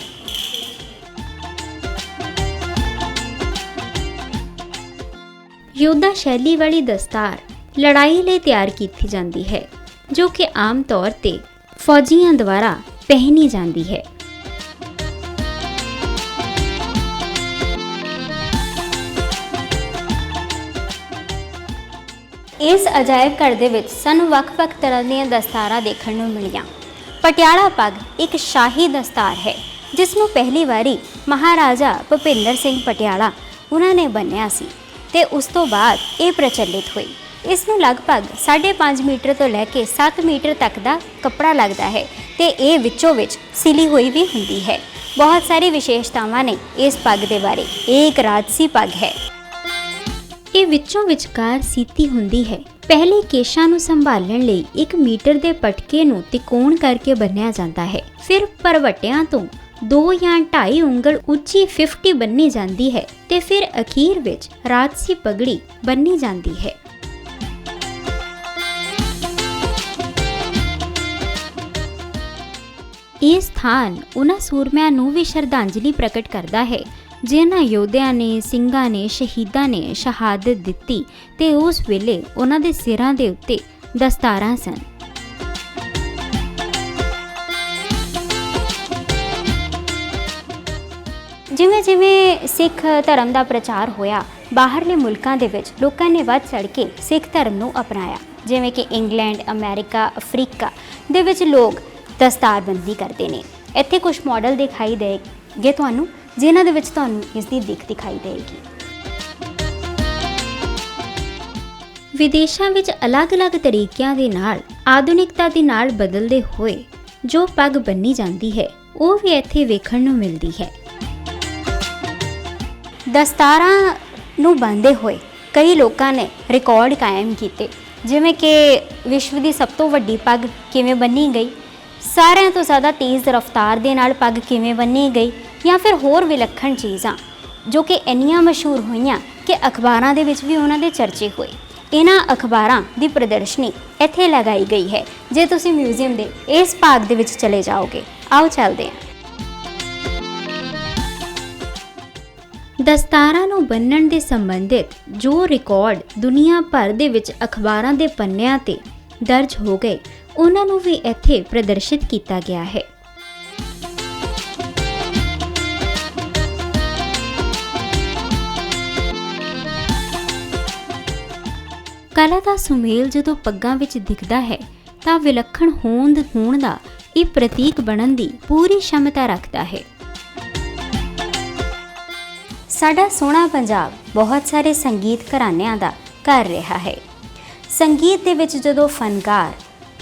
ਯੋਧਾ ਸ਼ੈਲੀ ਵਾਲੀ ਦਸਤਾਰ ਲੜਾਈ ਲਈ ਤਿਆਰ ਕੀਤੀ ਜਾਂਦੀ ਹੈ, ਜੋ ਕਿ ਆਮ ਤੌਰ ਤੇ ਫੌਜੀਆਂ ਦੁਆਰਾ ਪਹਿਨੀ ਜਾਂਦੀ ਹੈ। ਇਸ ਅਜਾਇਬ ਘਰ ਦੇ ਵਿੱਚ ਸਾਨੂੰ ਵੱਖ-ਵੱਖ ਤਰ੍ਹਾਂ ਦੀਆਂ ਦਸਤਾਰਾਂ ਦੇਖਣ ਨੂੰ ਮਿਲੀਆਂ। ਪਟਿਆਲਾ ਪੱਗ ਇੱਕ ਸ਼ਾਹੀ ਦਸਤਾਰ ਹੈ, ਜਿਸ ਨੂੰ ਪਹਿਲੀ ਵਾਰੀ ਮਹਾਰਾਜਾ ਭੁਪਿੰਦਰ ਸਿੰਘ ਪਟਿਆਲਾ ਉਹਨਾਂ ਨੇ ਬੰਨਿਆ ਸੀ ਤੇ ਉਸ ਤੋਂ ਬਾਅਦ ਇਹ ਪ੍ਰਚਲਿਤ ਹੋਈ। ਇਸ ਨੂੰ ਲਗਭਗ 5.5 ਮੀਟਰ ਤੋਂ ਲੈ ਕੇ 7 ਮੀਟਰ ਤੱਕ ਦਾ ਕੱਪੜਾ ਲੱਗਦਾ ਹੈ ਤੇ ਇਹ ਵਿੱਚੋਂ ਵਿੱਚ ਸਿਲੀ ਹੋਈ ਵੀ ਹੁੰਦੀ ਹੈ। ਬਹੁਤ ਸਾਰੀ ਵਿਸ਼ੇਸ਼ਤਾਵਾਂ ਨੇ ਇਸ ਪੱਗ ਦੇ ਬਾਰੇ। ਇਹ ਇੱਕ ਰਾਜਸੀ ਪੱਗ ਹੈ। ਇਹ ਵਿੱਚੋਂ ਵਿਚਕਾਰ ਸੀਤੀ ਹੁੰਦੀ ਹੈ। ਪਹਿਲੇ ਕੇਸ਼ਾਂ ਨੂੰ ਸੰਭਾਲਣ ਲਈ 1 ਮੀਟਰ ਦੇ ਪਟਕੇ ਨੂੰ ਤਿਕੋਣ ਕਰਕੇ ਬੰਨਿਆ ਜਾਂਦਾ ਹੈ। ਫਿਰ ਪਰਵਟਿਆਂ ਤੋਂ 2 ਜਾਂ 2.5 ਉਂਗਲ ਉੱਚੀ 50 ਬੰਨੀ ਜਾਂਦੀ ਹੈ ਤੇ ਫਿਰ ਅਖੀਰ ਵਿੱਚ ਰਾਜਸੀ ਪਗੜੀ ਬੰਨੀ ਜਾਂਦੀ ਹੈ। ਇਹ ਸਥਾਨ ਉਹਨਾਂ ਸੂਰਮਿਆਂ ਨੂੰ ਵੀ ਸ਼ਰਧਾਂਜਲੀ ਪ੍ਰਗਟ ਕਰਦਾ ਹੈ। ਜਿਨ੍ਹਾਂ ਯੋਧਿਆਂ ਨੇ, ਸਿੰਘਾਂ ਨੇ, ਸ਼ਹੀਦਾਂ ਨੇ ਸ਼ਹਾਦਤ ਦਿੱਤੀ ਤੇ ਉਸ ਵੇਲੇ ਉਹਨਾਂ ਦੇ ਸਿਰਾਂ ਦੇ ਉੱਤੇ ਦਸਤਾਰਾਂ ਸਨ। ਜਿਵੇਂ ਜਿਵੇਂ ਸਿੱਖ ਧਰਮ ਦਾ ਪ੍ਰਚਾਰ ਹੋਇਆ, ਬਾਹਰਲੇ ਮੁਲਕਾਂ ਦੇ ਵਿੱਚ ਲੋਕਾਂ ਨੇ ਵੱਧ ਚੜ ਕੇ ਸਿੱਖ ਧਰਮ ਨੂੰ ਅਪਣਾਇਆ। ਜਿਵੇਂ ਕਿ ਇੰਗਲੈਂਡ, ਅਮਰੀਕਾ, ਅਫਰੀਕਾ ਦੇ ਵਿੱਚ ਲੋਕ ਦਸਤਾਰਬੰਦੀ ਕਰਦੇ ਨੇ। ਇੱਥੇ ਕੁਝ ਮਾਡਲ ਦਿਖਾਈ ਦੇਗੇ ਤੁਹਾਨੂੰ। ਜਿਨ੍ਹਾਂ ਦੇ ਵਿੱਚ ਤੁਹਾਨੂੰ ਇਸ ਦੀ ਦਿੱਖ ਦਿਖਾਈ ਦੇਵੇਗੀ। ਵਿਦੇਸ਼ਾਂ ਵਿੱਚ ਅਲੱਗ-ਅਲੱਗ ਤਰੀਕਿਆਂ ਦੇ ਨਾਲ, ਆਧੁਨਿਕਤਾ ਦੇ ਨਾਲ ਬਦਲਦੇ ਹੋਏ ਜੋ ਪੱਗ ਬੰਨੀ ਜਾਂਦੀ ਹੈ, ਉਹ ਵੀ ਇੱਥੇ ਵੇਖਣ ਨੂੰ ਮਿਲਦੀ ਹੈ। ਦਸਤਾਰਾਂ ਨੂੰ ਬੰਨ੍ਹਦੇ ਹੋਏ ਕਈ ਲੋਕਾਂ ਨੇ ਰਿਕਾਰਡ ਕਾਇਮ ਕੀਤੇ, ਜਿਵੇਂ ਕਿ ਵਿਸ਼ਵ ਦੀ ਸਭ ਤੋਂ ਵੱਡੀ ਪੱਗ ਕਿਵੇਂ ਬੰਨੀ ਗਈ, ਸਾਰਿਆਂ ਤੋਂ ਜ਼ਿਆਦਾ ਤੇਜ਼ ਰਫ਼ਤਾਰ ਦੇ ਨਾਲ ਪੱਗ ਕਿਵੇਂ ਬੰਨੀ ਗਈ ਜਾਂ ਫਿਰ ਹੋਰ ਵਿਲੱਖਣ ਚੀਜ਼ਾਂ ਜੋ ਕਿ ਇੰਨੀਆਂ ਮਸ਼ਹੂਰ ਹੋਈਆਂ ਕਿ ਅਖਬਾਰਾਂ ਦੇ ਵਿੱਚ ਵੀ ਉਹਨਾਂ ਦੇ ਚਰਚੇ ਹੋਏ। ਇਹਨਾਂ ਅਖਬਾਰਾਂ ਦੀ ਪ੍ਰਦਰਸ਼ਨੀ ਇੱਥੇ ਲਗਾਈ ਗਈ ਹੈ, ਜੇ ਤੁਸੀਂ ਮਿਊਜ਼ੀਅਮ ਦੇ ਇਸ ਭਾਗ ਦੇ ਵਿੱਚ ਚਲੇ ਜਾਓਗੇ। ਆਓ ਚੱਲਦੇ ਹਾਂ। ਦਸਤਾਰਾਂ ਨੂੰ ਬੰਨਣ ਦੇ ਸੰਬੰਧਿਤ ਜੋ ਰਿਕਾਰਡ ਦੁਨੀਆ ਭਰ ਦੇ ਵਿੱਚ ਅਖਬਾਰਾਂ ਦੇ ਪੰਨਿਆਂ ਤੇ ਦਰਜ ਹੋ ਗਏ, ਉਹਨਾਂ ਨੂੰ ਵੀ ਇੱਥੇ ਪ੍ਰਦਰਸ਼ਿਤ ਕੀਤਾ ਗਿਆ ਹੈ। ਕਲਾ ਦਾ ਸੁਮੇਲ ਜਦੋਂ ਪੱਗਾਂ ਵਿੱਚ ਦਿਖਦਾ ਹੈ, ਤਾਂ ਵਿਲੱਖਣ ਹੋਂਦ ਹੋਣ ਦਾ ਇਹ ਪ੍ਰਤੀਕ ਬਣਨ ਦੀ ਪੂਰੀ ਸ਼ਮਤਾ ਰੱਖਦਾ ਹੈ। ਸਾਡਾ ਸੋਹਣਾ ਪੰਜਾਬ ਬਹੁਤ ਸਾਰੇ ਸੰਗੀਤ ਘਰਾਣਿਆਂ ਦਾ ਘਰ ਰਿਹਾ ਹੈ। ਸੰਗੀਤ ਦੇ ਵਿੱਚ ਜਦੋਂ ਫਨਕਾਰ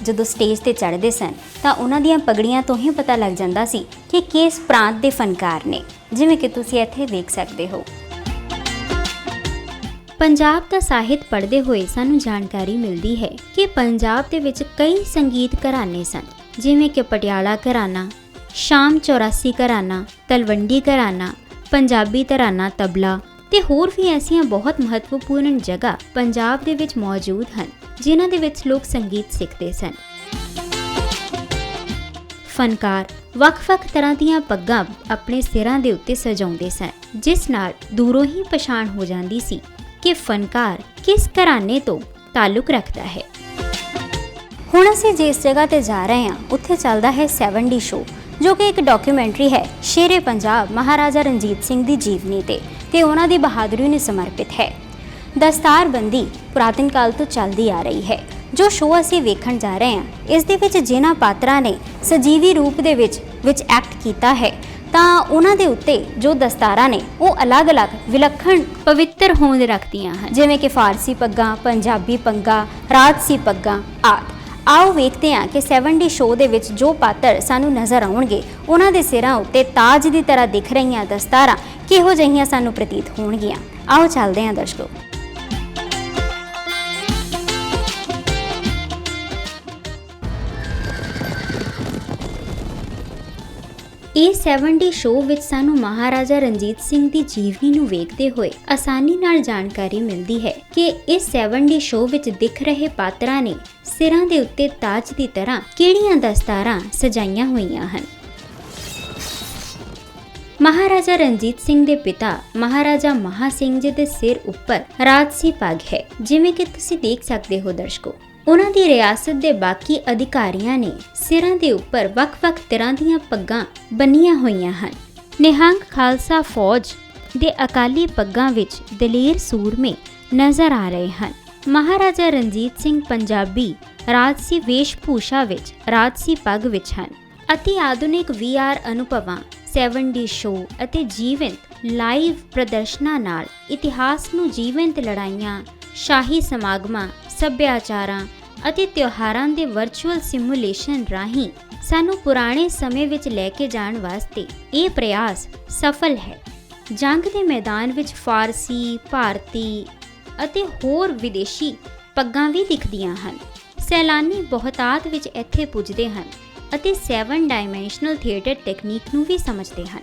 ਜਦੋਂ ਸਟੇਜ ਤੇ ਚੜ੍ਹਦੇ ਸਨ, ਤਾਂ ਉਹਨਾਂ ਦੀਆਂ ਪਗੜੀਆਂ ਤੋਂ ਹੀ ਪਤਾ ਲੱਗ ਜਾਂਦਾ ਸੀ ਕਿ ਕਿਸ ਪ੍ਰਾਂਤ ਦੇ ਫਨਕਾਰ ਨੇ। ਜਿਵੇਂ ਕਿ ਤੁਸੀਂ ਇੱਥੇ ਵੇਖ ਸਕਦੇ ਹੋ। ਪੰਜਾਬ ਦਾ ਸਾਹਿਤ ਪੜ੍ਹਦੇ ਹੋਏ ਸਾਨੂੰ ਜਾਣਕਾਰੀ ਮਿਲਦੀ ਹੈ ਕਿ ਪੰਜਾਬ ਦੇ ਵਿੱਚ ਕਈ ਸੰਗੀਤ ਘਰਾਣੇ ਸਨ, ਜਿਵੇਂ ਕਿ ਪਟਿਆਲਾ ਘਰਾਣਾ, ਸ਼ਾਮ 84 ਘਰਾਣਾ, ਤਲਵੰਡੀ ਘਰਾਣਾ, ਪੰਜਾਬੀ ਘਰਾਣਾ ਤਬਲਾ ਤੇ ਹੋਰ ਵੀ ਐਸੀਆਂ ਬਹੁਤ ਮਹੱਤਵਪੂਰਨ ਜਗ੍ਹਾ ਪੰਜਾਬ ਦੇ ਵਿੱਚ ਮੌਜੂਦ ਹਨ, ਜਿਨ੍ਹਾਂ ਦੇ ਵਿੱਚ ਲੋਕ ਸੰਗੀਤ ਸਿੱਖਦੇ ਸਨ। ਫਨਕਾਰ ਵੱਖ-ਵੱਖ ਤਰ੍ਹਾਂ ਦੀਆਂ ਪੱਗਾਂ ਆਪਣੇ ਸਿਰਾਂ ਦੇ ਉੱਤੇ ਸਜਾਉਂਦੇ ਸਨ, ਜਿਸ ਨਾਲ ਦੂਰੋਂ ਹੀ ਪਛਾਣ ਹੋ ਜਾਂਦੀ ਸੀ। ਕਿ ਫਨਕਾਰ ਕਿਸ ਘਰਾਣੇ ਤੋਂ ਤਾਲੁਕ ਰੱਖਦਾ ਹੈ। ਹੁਣ ਅਸੀਂ ਜਿਸ ਜਗ੍ਹਾ ਤੇ ਜਾ ਰਹੇ ਹਾਂ, ਉੱਥੇ ਚੱਲਦਾ ਹੈ 70 ਸ਼ੋ ਜੋ ਕਿ ਇੱਕ ਡਾਕੂਮੈਂਟਰੀ ਹੈ ਸ਼ੇਰੇ ਪੰਜਾਬ ਮਹਾਰਾਜਾ ਰਣਜੀਤ ਸਿੰਘ ਦੀ ਜੀਵਨੀ ਤੇ ਤੇ ਉਹਨਾਂ ਦੀ ਬਹਾਦਰੀ ਨੂੰ ਸਮਰਪਿਤ ਹੈ। ਦਸਤਾਰਬੰਦੀ ਪੁਰਾਤਨ ਕਾਲ ਤੋਂ ਚੱਲਦੀ ਆ ਰਹੀ ਹੈ। ਜੋ ਸ਼ੋਅ ਅਸੀਂ ਵੇਖਣ ਜਾ ਰਹੇ ਹਾਂ, ਇਸ ਦੇ ਵਿੱਚ ਜਿਨ੍ਹਾਂ ਪਾਤਰਾਂ ਨੇ ਸਜੀਵੀ ਰੂਪ ਦੇ ਵਿੱਚ ਵਿੱਚ ਐਕਟ ਕੀਤਾ ਹੈ ਤਾਂ ਉਹਨਾਂ ਦੇ ਉੱਤੇ ਜੋ ਦਸਤਾਰਾਂ ਨੇ, ਉਹ ਅਲੱਗ-ਅਲੱਗ ਵਿਲੱਖਣ ਪਵਿੱਤਰ ਹੋਂਦ ਰੱਖਦੀਆਂ ਹਨ। ਜਿਵੇਂ ਕਿ ਫਾਰਸੀ ਪੱਗਾਂ, ਪੰਜਾਬੀ ਪੱਗਾਂ, ਰਾਜਸੀ ਪੱਗਾਂ ਆਦਿ। ਆਓ ਵੇਖਦੇ ਹਾਂ ਕਿ 70 ਸ਼ੋਅ ਦੇ ਵਿੱਚ ਜੋ ਪਾਤਰ ਸਾਨੂੰ ਨਜ਼ਰ ਆਉਣਗੇ, ਉਹਨਾਂ ਦੇ ਸਿਰਾਂ ਉੱਤੇ ਤਾਜ ਦੀ ਤਰ੍ਹਾਂ ਦਿਖ ਰਹੀਆਂ ਦਸਤਾਰਾਂ ਕਿਹੋ ਜਿਹੀਆਂ ਸਾਨੂੰ ਪ੍ਰਤੀਤ ਹੋਣਗੀਆਂ। ਆਓ ਚੱਲਦੇ ਹਾਂ ਦਰਸ਼ਕੋ। ਇਹ 70 ਸ਼ੋਅ ਵਿੱਚ ਸਾਨੂੰ ਮਹਾਰਾਜਾ ਰਣਜੀਤ ਸਿੰਘ ਦੀ ਜੀਵਨੀ ਨੂੰ ਵੇਖਦੇ ਹੋਏ ਆਸਾਨੀ ਨਾਲ ਜਾਣਕਾਰੀ ਮਿਲਦੀ ਹੈ ਕਿ ਇਸ 70 ਸ਼ੋਅ ਵਿੱਚ ਦਿਖ ਰਹੇ ਪਾਤਰਾਂ ਨੇ ਸਿਰਾਂ ਦੇ ਉੱਤੇ ਤਾਜ ਦੀ ਤਰ੍ਹਾਂ ਕਿਹੜੀਆਂ ਦਸਤਾਰਾਂ ਸਜਾਈਆਂ ਹੋਈਆਂ ਹਨ। ਮਹਾਰਾਜਾ ਰਣਜੀਤ ਸਿੰਘ ਦੇ ਪਿਤਾ, ਮਹਾਰਾਜਾ ਮਹਾ ਸਿੰਘ ਜੀ ਦੇ ਸਿਰ ਉੱਪਰ ਰਾਜਸੀ ਪੱਗ ਹੈ। ਜਿਵੇਂ ਕਿ ਤੁਸੀਂ ਦੇਖ ਸਕਦੇ ਹੋ ਦਰਸ਼ਕੋ। ਉਹਨਾਂ ਦੀ ਰਿਆਸਤ ਦੇ ਬਾਕੀ ਅਧਿਕਾਰੀਆਂ ਨੇ ਸਿਰਾਂ ਦੇ ਉੱਪਰ ਵੱਖ-ਵੱਖ ਤਰ੍ਹਾਂ ਦੀਆਂ ਪੱਗਾਂ ਬੰਨੀਆਂ ਹੋਈਆਂ ਹਨ। ਨਿਹੰਗ ਖਾਲਸਾ ਫੌਜ ਦੇ ਅਕਾਲੀ ਪੱਗਾਂ ਵਿੱਚ ਦਲੇਰ ਸੂਰਮੇ ਨਜ਼ਰ ਆ ਰਹੇ ਹਨ। ਮਹਾਰਾਜਾ ਰਣਜੀਤ ਸਿੰਘ ਪੰਜਾਬੀ ਰਾਜਸੀ ਵੇਸ਼ਭੂਸ਼ਾ ਵਿੱਚ, ਰਾਜਸੀ ਪੱਗ ਵਿੱਚ ਹਨ। ਅਤੀ ਆਧੁਨਿਕ VR ਅਨੁਭਵਾਂ 70 ਸ਼ੋ ਅਤੇ ਜੀਵੰਤ ਲਾਈਵ ਪ੍ਰਦਰਸ਼ਨਾਂ ਨਾਲ ਇਤਿਹਾਸ ਨੂੰ ਜੀਵੰਤ ਲੜਾਈਆਂ, ਸ਼ਾਹੀ ਸਮਾਗਮਾਂ ਸੱਭਿਆਚਾਰਾਂ ਅਤੇ ਤਿਉਹਾਰਾਂ ਦੇ ਵਰਚੁਅਲ ਸਿਮੂਲੇਸ਼ਨ ਰਾਹੀਂ ਸਾਨੂੰ ਪੁਰਾਣੇ ਸਮੇਂ ਵਿੱਚ ਲੈ ਕੇ ਜਾਣ ਵਾਸਤੇ ਇਹ ਪ੍ਰਯਾਸ ਸਫਲ ਹੈ। ਜੰਗ ਦੇ ਮੈਦਾਨ ਵਿੱਚ ਫਾਰਸੀ, ਭਾਰਤੀ ਅਤੇ ਹੋਰ ਵਿਦੇਸ਼ੀ ਪੱਗਾਂ ਵੀ ਦਿਖਦੀਆਂ ਹਨ। ਸੈਲਾਨੀ ਬਹੁਤਾਤ ਵਿੱਚ ਇੱਥੇ ਪੁੱਜਦੇ ਹਨ ਅਤੇ 7 ਡਾਈਮੈਂਸ਼ਨਲ ਥੀਏਟਰ ਟੈਕਨੀਕ ਨੂੰ ਵੀ ਸਮਝਦੇ ਹਨ।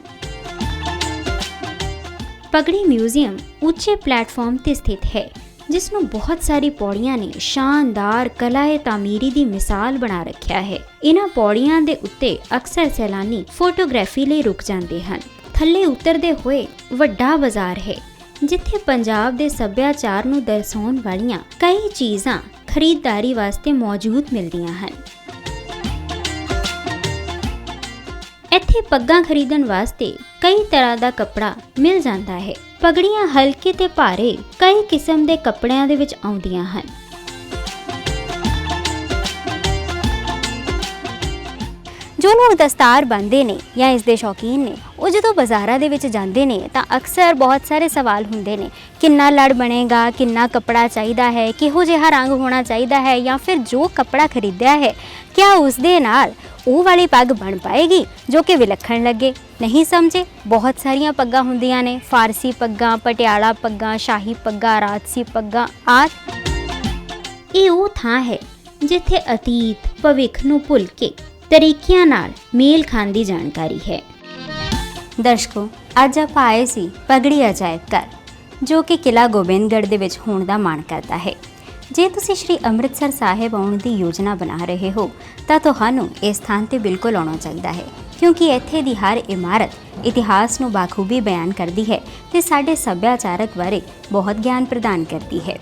ਪਗੜੀ ਮਿਊਜ਼ੀਅਮ ਉੱਚੇ ਪਲੇਟਫਾਰਮ ਤੇ ਸਥਿਤ ਹੈ। ਜਿਸ ਨੂੰ ਬਹੁਤ ਸਾਰੀ ਪੌੜੀਆਂ ਨੇ ਸ਼ਾਨਦਾਰ ਕਲਾਏ ਤਾਮੀਰੀ ਦੀ ਮਿਸਾਲ ਬਣਾ ਰੱਖਿਆ ਹੈ। ਇਹਨਾਂ ਪੌੜੀਆਂ ਦੇ ਉੱਤੇ ਅਕਸਰ ਸੈਲਾਨੀ ਫੋਟੋਗ੍ਰਾਫੀ ਲਈ ਰੁਕ ਜਾਂਦੇ ਹਨ। ਥੱਲੇ ਉਤਰਦੇ ਹੋਏ ਵੱਡਾ ਬਾਜ਼ਾਰ ਹੈ, ਜਿੱਥੇ ਪੰਜਾਬ ਦੇ ਸੱਭਿਆਚਾਰ ਨੂੰ ਦਰਸਾਉਣ ਵਾਲੀਆਂ ਕਈ ਚੀਜ਼ਾਂ ਖਰੀਦਦਾਰੀ ਵਾਸਤੇ ਮੌਜੂਦ ਮਿਲਦੀਆਂ ਹਨ। ਇੱਥੇ ਪੱਗਾਂ ਖਰੀਦਣ ਵਾਸਤੇ ਕਈ ਤਰ੍ਹਾਂ ਦਾ ਕੱਪੜਾ ਮਿਲ ਜਾਂਦਾ ਹੈ। ਪਗੜੀਆਂ ਹਲਕੇ ਤੇ ਭਾਰੇ ਕਈ ਕਿਸਮ ਦੇ ਕੱਪੜਿਆਂ ਦੇ ਵਿੱਚ ਆਉਂਦੀਆਂ ਹਨ। ਜੋ ਲੋਕ ਦਸਤਾਰ ਬੰਨਦੇ ਨੇ ਜਾਂ ਇਸ ਦੇ ਸ਼ੌਕੀਨ ਨੇ, ਉਹ ਜਦੋਂ ਬਾਜ਼ਾਰਾਂ ਦੇ ਵਿੱਚ ਜਾਂਦੇ ਨੇ ਤਾਂ ਅਕਸਰ ਬਹੁਤ ਸਾਰੇ ਸਵਾਲ ਹੁੰਦੇ ਨੇ, ਕਿੰਨਾ ਲੜ ਬਣੇਗਾ, ਕਿੰਨਾ ਕੱਪੜਾ ਚਾਹੀਦਾ ਹੈ, ਕਿਹੋ ਜਿਹਾ ਰੰਗ ਹੋਣਾ ਚਾਹੀਦਾ ਹੈ ਜਾਂ ਫਿਰ ਜੋ ਕੱਪੜਾ ਖਰੀਦਿਆ ਹੈ, ਕਿਆ ਉਸ ਦੇ ਨਾਲ ਉਹ ਵਾਲੀ ਪੱਗ ਬਣ ਪਾਏਗੀ ਜੋ ਕਿ ਵਿਲੱਖਣ ਲੱਗੇ? ਨਹੀਂ ਸਮਝੇ? ਬਹੁਤ ਸਾਰੀਆਂ ਪੱਗਾਂ ਹੁੰਦੀਆਂ ਨੇ, ਫਾਰਸੀ ਪੱਗਾਂ, ਪਟਿਆਲਾ ਪੱਗਾਂ, ਸ਼ਾਹੀ ਪੱਗਾਂ, ਰਾਜਸੀ ਪੱਗਾਂ ਆਦਿ। ਇਹ ਉਹ ਥਾਂ ਹੈ ਜਿੱਥੇ ਅਤੀਤ ਭਵਿੱਖ ਨੂੰ ਭੁੱਲ ਕੇ ਤਰੀਕਿਆਂ ਨਾਲ ਮੇਲ ਖਾਣ ਦੀ ਜਾਣਕਾਰੀ ਹੈ। ਦਰਸ਼ਕੋ, ਅੱਜ ਆਪਾਂ ਆਏ ਸੀ ਪਗੜੀ ਅਜਾਇਬ ਘਰ, ਜੋ ਕਿ ਕਿਲਾ ਗੋਬਿੰਦਗੜ੍ਹ ਦੇ ਵਿੱਚ ਹੋਣ ਦਾ ਮਾਣ ਕਰਦਾ ਹੈ। ਜੇ ਤੁਸੀਂ ਸ਼੍ਰੀ ਅੰਮ੍ਰਿਤਸਰ ਸਾਹਿਬ ਆਉਣ ਦੀ ਯੋਜਨਾ ਬਣਾ ਰਹੇ ਹੋ, ਤਾਂ ਤੁਹਾਨੂੰ ਇਸ ਸਥਾਨ ਤੇ ਬਿਲਕੁਲ ਆਉਣਾ ਚਾਹੀਦਾ ਹੈ, ਕਿਉਂਕਿ ਇੱਥੇ ਦੀ ਹਰ ਇਮਾਰਤ ਇਤਿਹਾਸ ਨੂੰ ਬਾਖੂਬੀ ਬਿਆਨ ਕਰਦੀ ਹੈ ਤੇ ਸਾਡੇ ਸੱਭਿਆਚਾਰਕ ਬਾਰੇ ਬਹੁਤ ਗਿਆਨ ਪ੍ਰਦਾਨ ਕਰਦੀ ਹੈ।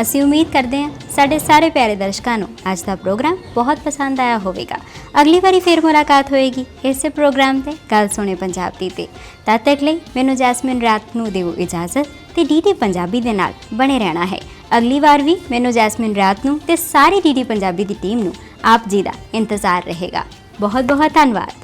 ਅਸੀਂ ਉਮੀਦ ਕਰਦੇ ਹਾਂ ਸਾਡੇ ਸਾਰੇ ਪਿਆਰੇ ਦਰਸ਼ਕਾਂ ਨੂੰ ਅੱਜ ਦਾ ਪ੍ਰੋਗਰਾਮ ਬਹੁਤ ਪਸੰਦ ਆਇਆ ਹੋਵੇਗਾ। ਅਗਲੀ ਵਾਰੀ ਫਿਰ ਮੁਲਾਕਾਤ ਹੋਏਗੀ ਇਸੇ ਪ੍ਰੋਗਰਾਮ ਤੇ ਗੱਲ ਸੁਣੇ ਪੰਜਾਬੀ ਤੇ। ਤਦ ਤੱਕ ਲਈ ਮੈਨੂੰ ਜੈਸਮਿਨ ਰਾਤ ਨੂੰ ਦਿਓ ਇਜਾਜ਼ਤ ਤੇ ਡੀਡੀ ਪੰਜਾਬੀ ਦੇ ਨਾਲ ਬਣੇ ਰਹਿਣਾ ਹੈ। ਅਗਲੀ ਵਾਰ ਵੀ ਮੈਨੂੰ ਜੈਸਮਿਨ ਰਾਤ ਨੂੰ ਤੇ ਸਾਰੀ ਡੀਡੀ ਪੰਜਾਬੀ ਦੀ ਟੀਮ ਨੂੰ ਆਪ ਜੀ ਦਾ ਇੰਤਜ਼ਾਰ ਰਹੇਗਾ। ਬਹੁਤ ਬਹੁਤ ਧੰਨਵਾਦ।